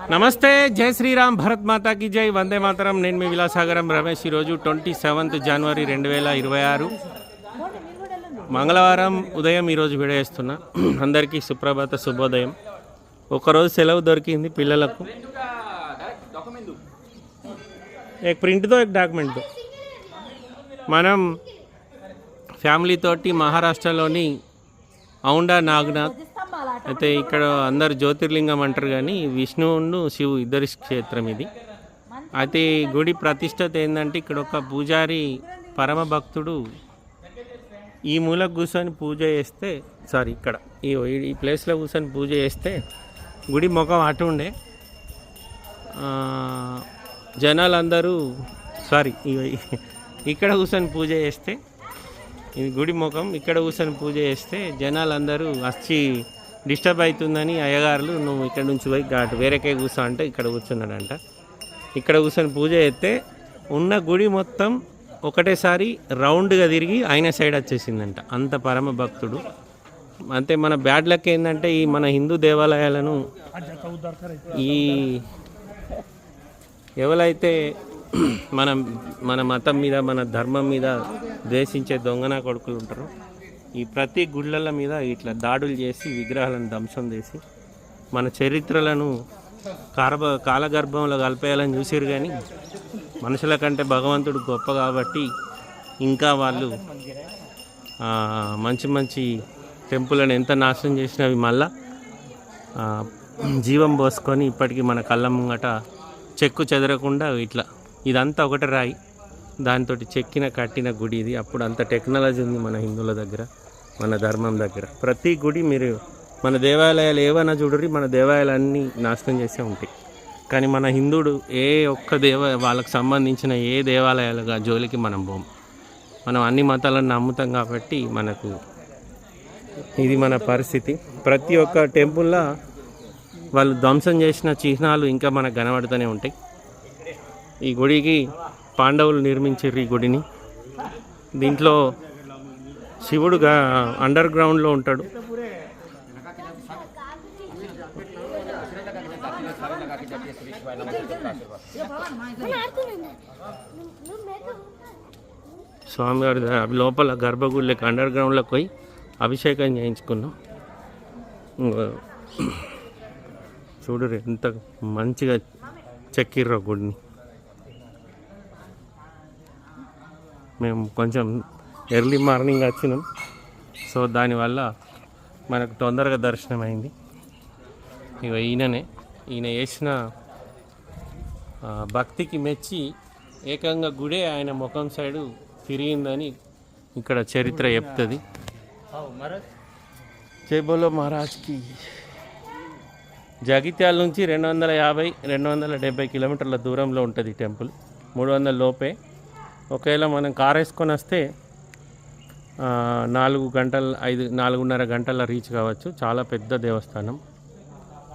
నమస్తే జై శ్రీరామ్ భరత్ మాతాకి జై వందే మాతరం. నేను మీ విలాసాగరం రమేష్. ఈరోజు ట్వంటీ సెవెంత్ జనవరి రెండు వేల ఇరవై ఆరు. మంగళవారం ఉదయం ఈరోజు విడేస్తున్నా అందరికీ సుప్రభాత శుభోదయం. ఒకరోజు సెలవు దొరికింది పిల్లలకు. ఏ ప్రింట్తో ఏక్ డాక్యుమెంట్తో. మనం ఫ్యామిలీతోటి మహారాష్ట్రలోని ఔండా నాగ్నాథ్ అయితే ఇక్కడ అందరు జ్యోతిర్లింగం అంటారు కానీ విష్ణువును శివు ఇద్దరి క్షేత్రం ఇది. అయితే ఈ గుడి ప్రతిష్టత ఏంటంటే ఇక్కడ ఒక పూజారి పరమ భక్తుడు ఈ మూలకు కూర్చొని పూజ చేస్తే సారీ ఇక్కడ ఈ ఈ ప్లేస్లో కూర్చొని పూజ చేస్తే గుడి ముఖం అటు ఉండే. జనాలందరూ సారీ ఇక్కడ కూర్చొని పూజ చేస్తే ఇది గుడి ముఖం ఇక్కడ కూర్చొని పూజ చేస్తే జనాలందరూ వచ్చి డిస్టర్బ్ అవుతుందని అయ్యగారులు నువ్వు ఇక్కడ నుంచి పోయి ఘాటు వేరేకే కూర్చో అంటే ఇక్కడ కూర్చున్నాడంట. ఇక్కడ కూర్చొని పూజ చేస్తే ఉన్న గుడి మొత్తం ఒకటేసారి రౌండ్గా తిరిగి ఆయన సైడ్ వచ్చేసిందంట. అంత పరమ భక్తుడు. అంతే మన బ్యాడ్ లక్ ఏంటంటే ఈ మన హిందూ దేవాలయాలను ఈ ఎవరైతే మన మన మతం మీద మన ధర్మం మీద ద్వేషించే దొంగన కొడుకులు ఉంటారో ఈ ప్రతి గుళ్ళల మీద ఇట్లా దాడులు చేసి విగ్రహాలను ధ్వంసం చేసి మన చరిత్రలను కారబ కాలగర్భంలో కలిపేయాలని చూసారు కానీ మనుషుల కంటే భగవంతుడు గొప్ప కాబట్టి ఇంకా వాళ్ళు మంచి మంచి టెంపుల్ని ఎంత నాశనం చేసినవి మళ్ళా జీవం పోసుకొని ఇప్పటికీ మన కళ్ళ ముంగట చెక్కు చెదరకుండా ఇట్లా ఇదంతా ఒకటి రాయి. దాంతో చెక్కిన కట్టిన గుడి ఇది. అప్పుడు అంత టెక్నాలజీ ఉంది మన హిందువుల దగ్గర మన ధర్మం దగ్గర. ప్రతి గుడి మీరు మన దేవాలయాలు ఏవైనా చూడరి మన దేవాలయాలన్నీ నాశనం చేసే ఉంటాయి. కానీ మన హిందువుడు ఏ ఒక్క దేవ వాళ్ళకు సంబంధించిన ఏ దేవాలయాలుగా జోలికి మనం పోం మనం అన్ని మతాలను నమ్ముతాం కాబట్టి మనకు ఇది మన పరిస్థితి. ప్రతి ఒక్క టెంపుల్లో వాళ్ళు ధ్వంసం చేసిన చిహ్నాలు ఇంకా మనకు కనబడుతూనే ఉంటాయి. ఈ గుడికి పాండవులు నిర్మించారు ఈ గుడిని. దీంట్లో శివుడుగా అండర్ గ్రౌండ్లో ఉంటాడు. స్వామివారి అవి లోపల గర్భగుడిలోకి అండర్ గ్రౌండ్లోకి పోయి అభిషేకం చేయించుకున్నాం. చూడరు ఎంత మంచిగా చెక్కిర్రో గుడిని. మేము కొంచెం ఎర్లీ మార్నింగ్ వచ్చినాం. సో దానివల్ల మనకు తొందరగా దర్శనం అయింది. ఇక ఈయననే ఈయన వేసిన భక్తికి మెచ్చి ఏకంగా గుడే ఆయన ముఖం సైడు తిరిగిందని ఇక్కడ చరిత్ర చెప్తుంది. జైబోలో మహారాజ్కి జగిత్యాల నుంచి రెండు వందల యాభై రెండు వందల డెబ్బై కిలోమీటర్ల దూరంలో ఉంటుంది టెంపుల్. మూడు వందల లోపే. ఒకవేళ మనం కార్ వేసుకొని వస్తే నాలుగు గంటల ఐదు నాలుగున్నర గంటల రీచ్ కావచ్చు. చాలా పెద్ద దేవస్థానం.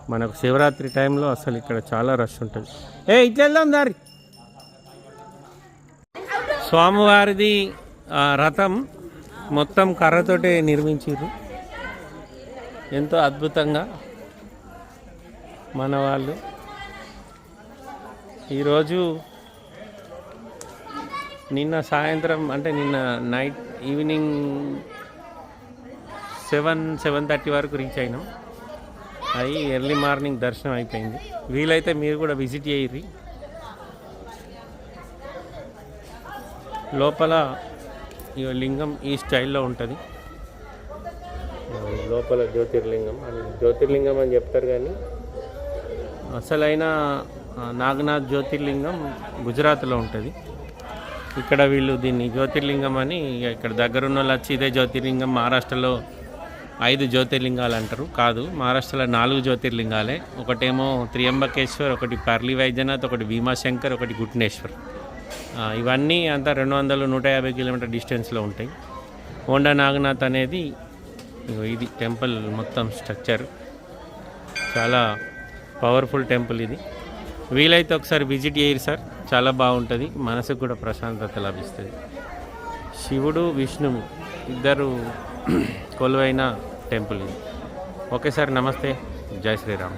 మనకు శివరాత్రి టైంలో అసలు ఇక్కడ చాలా రష్ ఉంటుంది. ఏ ఇట్లా వెళ్దాం దారి. స్వామివారిది రథం మొత్తం కర్రతోటే నిర్మించారు ఎంతో అద్భుతంగా మన వాళ్ళు. ఈరోజు నిన్న సాయంత్రం అంటే నిన్న night evening seven seven thirty వరకు రీచ్ అయినాం. అయి ఎర్లీ మార్నింగ్ దర్శనం అయిపోయింది. వీలైతే మీరు కూడా విజిట్ చేయర్రి. లోపల ఈ లింగం ఈ స్టైల్లో ఉంటుంది. లోపల జ్యోతిర్లింగం. అది జ్యోతిర్లింగం అని చెప్తారు కానీ. అసలైన నాగనాథ్ జ్యోతిర్లింగం గుజరాత్లో ఉంటుంది. ఇక్కడ వీళ్ళు దీన్ని జ్యోతిర్లింగం అని ఇక్కడ దగ్గరున్న వాళ్ళు వచ్చి ఇదే జ్యోతిర్లింగం మహారాష్ట్రలో ఐదు జ్యోతిర్లింగాలు అంటారు. కాదు మహారాష్ట్రలో నాలుగు జ్యోతిర్లింగాలే. ఒకటేమో త్రియంబకేశ్వర్ ఒకటి పర్లి వైద్యనాథ్ ఒకటి భీమాశంకర్ ఒకటి గుట్నేశ్వర్. ఇవన్నీ అంతా రెండు వందలు నూట యాభై కిలోమీటర్ డిస్టెన్స్లో ఉంటాయి. హోండా నాగనాథ్ అనేది ఇది టెంపుల్ మొత్తం స్ట్రక్చర్. చాలా పవర్ఫుల్ టెంపుల్ ఇది. వీలైతే ఒకసారి విజిట్ చేయరు సార్. చాలా బాగుంటుంది. మనసుకు కూడా ప్రశాంతత లభిస్తుంది. శివుడు విష్ణువు ఇద్దరు కొలువైన టెంపుల్ ఇది. ఓకే సార్ నమస్తే. జై శ్రీరామ్.